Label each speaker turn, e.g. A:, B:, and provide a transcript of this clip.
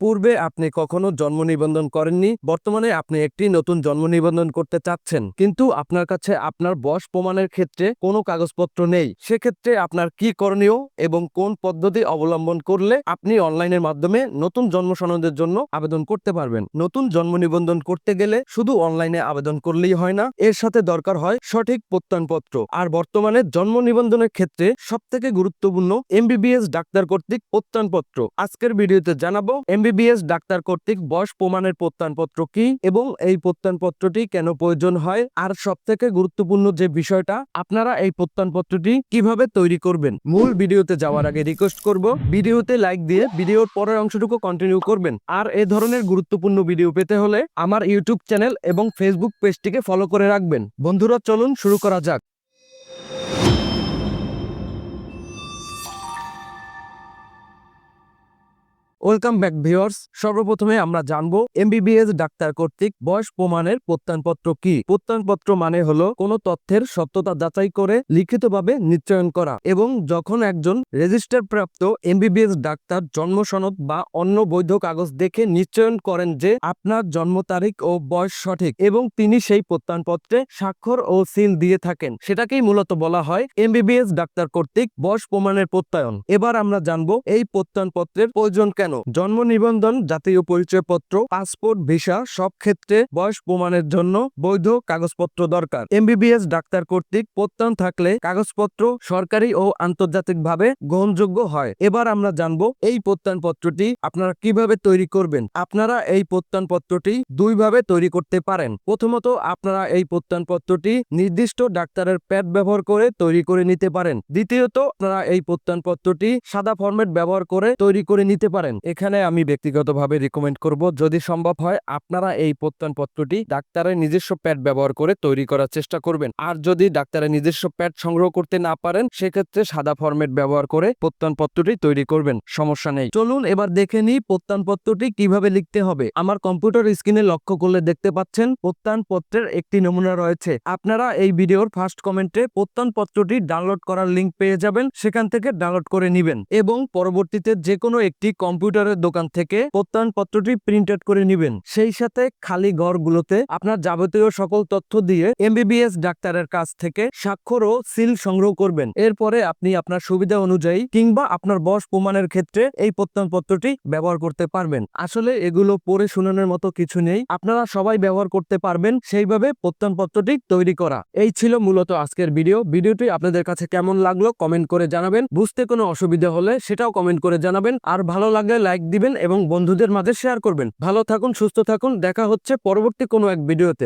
A: পূর্বে আপনি কখনো জন্ম নিবন্ধন করেননি, বর্তমানে আপনি একটি নতুন জন্ম নিবন্ধন করতে চাচ্ছেন। কিন্তু আপনার কাছে আপনার বয়স প্রমাণের ক্ষেত্রে কোনো কাগজপত্র নেই। সেক্ষেত্রে আপনার কি করণীয় এবং কোন পদ্ধতি অবলম্বন করলে আপনি অনলাইনের মাধ্যমে নতুন জন্ম সনদের জন্য আবেদন করতে পারবেন? নতুন জন্ম নিবন্ধন করতে গেলে শুধু অনলাইনে আবেদন করলেই হয় না, এর সাথে দরকার হয় সঠিক প্রত্যয়নপত্র। আর বর্তমানে জন্ম নিবন্ধনের ক্ষেত্রে সবথেকে গুরুত্বপূর্ণ এমবিবিএস ডাক্তার কর্তৃক প্রত্যয়নপত্র। আজকের ভিডিওতে জানাব এমবিবিএস, ডাক্তার কর্তৃক বয়স প্রমাণের প্রত্যয়নপত্র কি এবং এই প্রত্যয়নপত্রটি কেন প্রয়োজন হয়? আর সব থেকে গুরুত্বপূর্ণ যে বিষয়টা, আপনারা এই প্রত্যয়নপত্রটি কীভাবে তৈরি করবেন? মূল ভিডিওতে যাওয়ার আগে রিকোয়েস্ট করব, ভিডিওতে লাইক দিয়ে ভিডিওর পরের অংশটুকু কন্টিনিউ করবেন। আর এ ধরনের গুরুত্বপূর্ণ ভিডিও পেতে হলে আমার ইউটিউব চ্যানেল এবং ফেসবুক পেজটিকে ফলো করে রাখবেন। বন্ধুরা, চলুন শুরু করা যাক। ওয়েলকাম ব্যাক ভিউয়ার্স সর্বপ্রথমে আমরা জানব এমবিবিএস ডাক্তার কর্তৃক বয়স প্রমাণের প্রত্যয়নপত্র কি? প্রত্যয়নপত্র মানে হলো কোনো তথ্যের সত্যতা যাচাই করে লিখিতভাবে নিশ্চয়ন করা এবং যখন একজন রেজিস্টার প্রাপ্ত এমবিবিএস ডাক্তার জন্ম সনদ বা অন্য বৈধ কাগজ দেখে নিশ্চয়ন করেন যে আপনার জন্ম তারিখ ও বয়স সঠিক এবং তিনি সেই প্রত্যয়নপত্রে স্বাক্ষর ও সিল দিয়ে থাকেন। সেটাকেই মূলত বলা হয় এমবিবিএস ডাক্তার কর্তৃক বয়স প্রমাণের প্রত্যয়ন। এবার আমরা জানব, এই প্রত্যয়নপত্রের প্রয়োজন কেন? জন্ম নিবন্ধন, জাতীয় পরিচয়পত্র, পাসপোর্ট, ভিসা, সব ক্ষেত্রে বয়স প্রমাণের জন্য বৈধ কাগজপত্র দরকার। এমবিবিএস ডাক্তার কর্তৃক প্রত্যয়ন থাকলে কাগজপত্র সরকারি ও আন্তর্জাতিকভাবে গ্রহণযোগ্য হয়। এবার আমরা জানব এই প্রত্যয়নপত্রটি আপনারা কীভাবে তৈরি করবেন? আপনারা এই প্রত্যয়নপত্রটি দুইভাবে তৈরি করতে পারেন। প্রথমত, আপনারা এই প্রত্যয়নপত্রটি নির্দিষ্ট ডাক্তারের প্যাড ব্যবহার করে তৈরি করে নিতে পারেন। দ্বিতীয়ত, আপনারা এই প্রত্যয়নপত্রটি সাদা ফরম্যাট ব্যবহার করে তৈরি করে নিতে পারেন। এখানে আমি ব্যক্তিগতভাবে রিকমেন্ড করব, যদি সম্ভব হয়, আপনারা এই প্রত্যয়নপত্রটি ডাক্তারের নিজস্ব প্যাড ব্যবহার করে তৈরি করার চেষ্টা করবেন। আর যদি ডাক্তারের নিজস্ব প্যাড সংগ্রহ করতে না পারেন, সেক্ষেত্রে সাদা ফরম্যাট ব্যবহার করে প্রত্যয়নপত্রটি তৈরি করবেন, সমস্যা নেই। চলুন এবার দেখে নিই প্রত্যয়নপত্রটি কীভাবে লিখতে হবে। আমার কম্পিউটার স্ক্রিনে লক্ষ্য করলে দেখতে পাচ্ছেন, প্রত্যয়নপত্রের একটি নমুনা রয়েছে। আপনারা এই ভিডিওর ফার্স্ট কমেন্টে প্রত্যয়নপত্রটি ডাউনলোড করার লিঙ্ক পেয়ে যাবেন, সেখান থেকে ডাউনলোড করে নেবেন এবং পরবর্তীতে যে কোনো একটি কম্পিউটারের দোকান থেকে প্রত্যয়নপত্রটি প্রিন্ট আউট করে নেবেন। সেই সাথে খালি ঘরগুলোতে আপনার যাবতীয় সকল তথ্য দিয়ে এমবিবিএস ডাক্তারের কাছ থেকে স্বাক্ষর ও সিল সংগ্রহ করবেন। এরপরে আপনি আপনার সুবিধা অনুযায়ী কিংবা আপনার বয়স প্রমাণের ক্ষেত্রে এই প্রত্যয়নপত্রটি ব্যবহার করতে পারবেন। আসলে এগুলো পড়ে শুনানোর মতো কিছু নেই। আপনারা সবাই ব্যবহার করতে পারবেন সেইভাবে প্রত্যয়নপত্রটি তৈরি করা। এই ছিল মূলত আজকের ভিডিও। ভিডিওটি আপনাদের কাছে কেমন লাগল কমেন্ট করে জানাবেন। বুঝতে কোনো অসুবিধা হলে সেটাও কমেন্ট করে জানাবেন। আর ভালো লাগলে লাইক দিবেন এবং বন্ধুদের মাঝে শেয়ার করবেন। ভালো থাকুন, সুস্থ থাকুন, দেখা হচ্ছে পরবর্তী কোনো এক ভিডিওতে।